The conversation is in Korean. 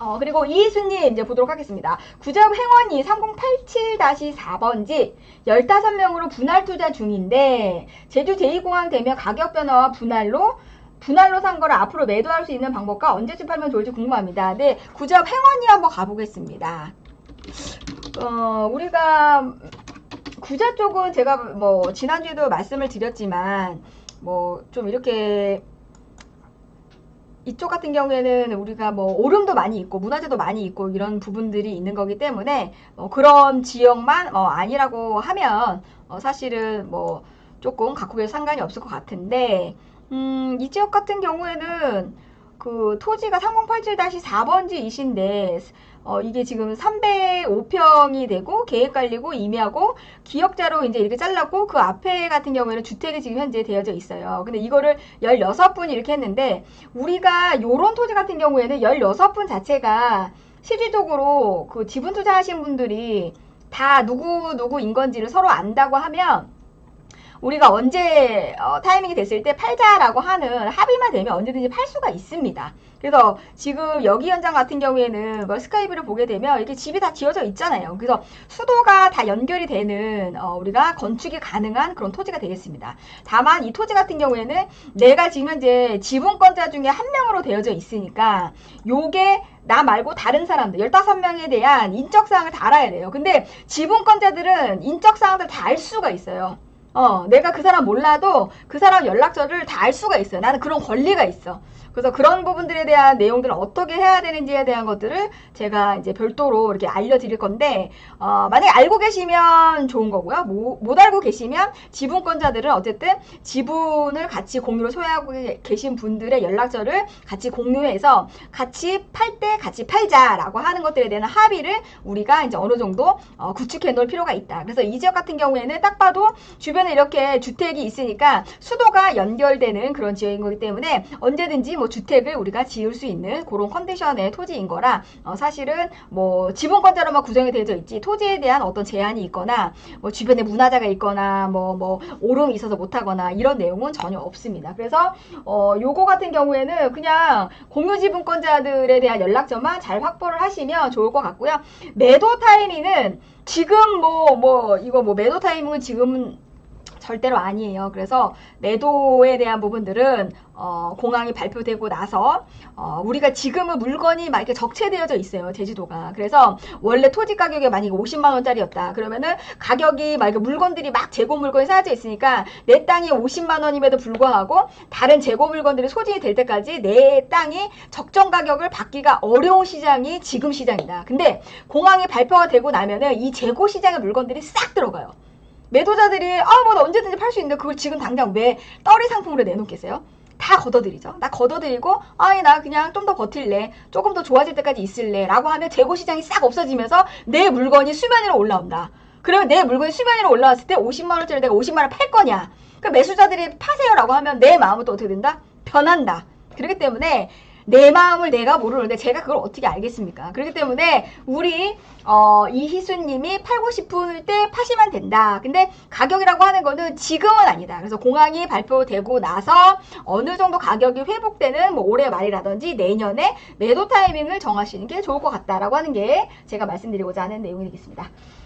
어, 그리고 이순님 이제 보도록 하겠습니다. 구적 행원이 3087-4번지 15명으로 분할 투자 중인데 제주 제2공항 되면 가격 변화와 분할로 분할로 산 거를 앞으로 매도할 수 있는 방법과 언제쯤 팔면 좋을지 궁금합니다. 네, 구적 행원이 한번 가보겠습니다. 어, 우리가 구자 쪽은 제가 뭐 지난주에도 말씀을 드렸지만 뭐 좀 이렇게 이쪽 같은 경우에는 우리가 뭐 오름도 많이 있고 문화재도 많이 있고 이런 부분들이 있는 거기 때문에 어, 그런 지역만 어, 아니라고 하면 어, 사실은 뭐 조금 계셔도 상관이 없을 것 같은데 음, 이 지역 같은 경우에는 그 토지가 3087-4번지이신데 어, 이게 지금 305평이 되고 계획 관리고 임야고 기역자로 이제 이렇게 잘랐고 그 앞에 같은 경우에는 주택이 지금 현재 되어져 있어요. 근데 이거를 16분이 이렇게 했는데 우리가 요런 토지 같은 경우에는 16분 자체가 실질적으로 그 지분 투자하신 분들이 다 누구 누구인 건지를 서로 안다고 하면 우리가 언제 어, 타이밍이 됐을 때 팔자라고 하는 합의만 되면 언제든지 팔 수가 있습니다. 그래서 지금 여기 현장 같은 경우에는 뭐 스카이브를 보게 되면 이렇게 집이 다 지어져 있잖아요. 그래서 수도가 다 연결이 되는 어, 우리가 건축이 가능한 그런 토지가 되겠습니다. 다만 이 토지 같은 경우에는 내가 지금 현재 지분권자 중에 한 명으로 되어져 있으니까 요게 나 말고 다른 사람들 15명에 대한 인적사항을 다 알아야 돼요. 근데 지분권자들은 인적사항들 다 알 수가 있어요. 어, 내가 그 사람 몰라도 그 사람 연락처를 다 알 수가 있어요. 나는 그런 권리가 있어. 그래서 그런 부분들에 대한 내용들을 어떻게 해야 되는지에 대한 것들을 제가 이제 별도로 이렇게 알려드릴 건데, 어, 만약에 알고 계시면 좋은 거고요. 모, 못 알고 계시면 지분권자들은 어쨌든 지분을 같이 공유로 소유하고 계신 분들의 연락처를 같이 공유해서 같이 팔 때 같이 팔자라고 하는 것들에 대한 합의를 우리가 이제 어느 정도 어, 구축해 놓을 필요가 있다. 그래서 이 지역 같은 경우에는 딱 봐도 주변 에 이렇게 주택이 있으니까 수도가 연결되는 그런 지역인 거기 때문에 언제든지 뭐 주택을 우리가 지을 수 있는 그런 컨디션의 토지인 거라 어, 사실은 뭐 지분권자로만 구성이 되어져 있지 토지에 대한 어떤 제한이 있거나 뭐 주변에 문화재가 있거나 뭐뭐 오름이 있어서 못하거나 이런 내용은 전혀 없습니다. 그래서 어 요거 같은 경우에는 그냥 공유 지분권자들에 대한 연락처만 잘 확보를 하시면 좋을 것 같고요. 매도 타이밍은 지금 뭐 뭐 이거 뭐 매도 타이밍은 지금은 절대로 아니에요. 그래서 매도에 대한 부분들은 어, 공항이 발표되고 나서 어, 우리가 지금은 물건이 막 이렇게 적체되어져 있어요. 제주도가. 그래서 원래 토지 가격이 만약에 50만 원짜리였다. 그러면은 가격이 막 물건들이 막 재고 물건이 쌓여져 있으니까 내 땅이 50만 원임에도 불구하고 다른 재고 물건들이 소진이 될 때까지 내 땅이 적정 가격을 받기가 어려운 시장이 지금 시장이다. 근데 공항이 발표가 되고 나면은 이 재고 시장의 물건들이 싹 들어가요. 매도자들이 아뭐 언제든지 팔 수 있는데 그걸 지금 당장 왜 떨이 상품으로 내놓겠어요? 다 걷어들이죠. 나 걷어들이고 아니 나 그냥 좀 더 버틸래. 조금 더 좋아질 때까지 있을래. 라고 하면 재고 시장이 싹 없어지면서 내 물건이 수면 위로 올라온다. 그러면 내 물건이 수면 위로 올라왔을 때 50만 원짜리 내가 50만 원 팔 거냐? 그 매수자들이 파세요라고 하면 내 마음은 또 어떻게 된다? 변한다. 그렇기 때문에 내 마음을 내가 모르는데 제가 그걸 어떻게 알겠습니까? 그렇기 때문에 우리 어, 이희수님이 팔고 싶을 때 파시면 된다. 근데 가격이라고 하는 거는 지금은 아니다. 그래서 공항이 발표되고 나서 어느 정도 가격이 회복되는 뭐 올해 말이라든지 내년에 매도 타이밍을 정하시는 게 좋을 것 같다라고 하는 게 제가 말씀드리고자 하는 내용이 되겠습니다.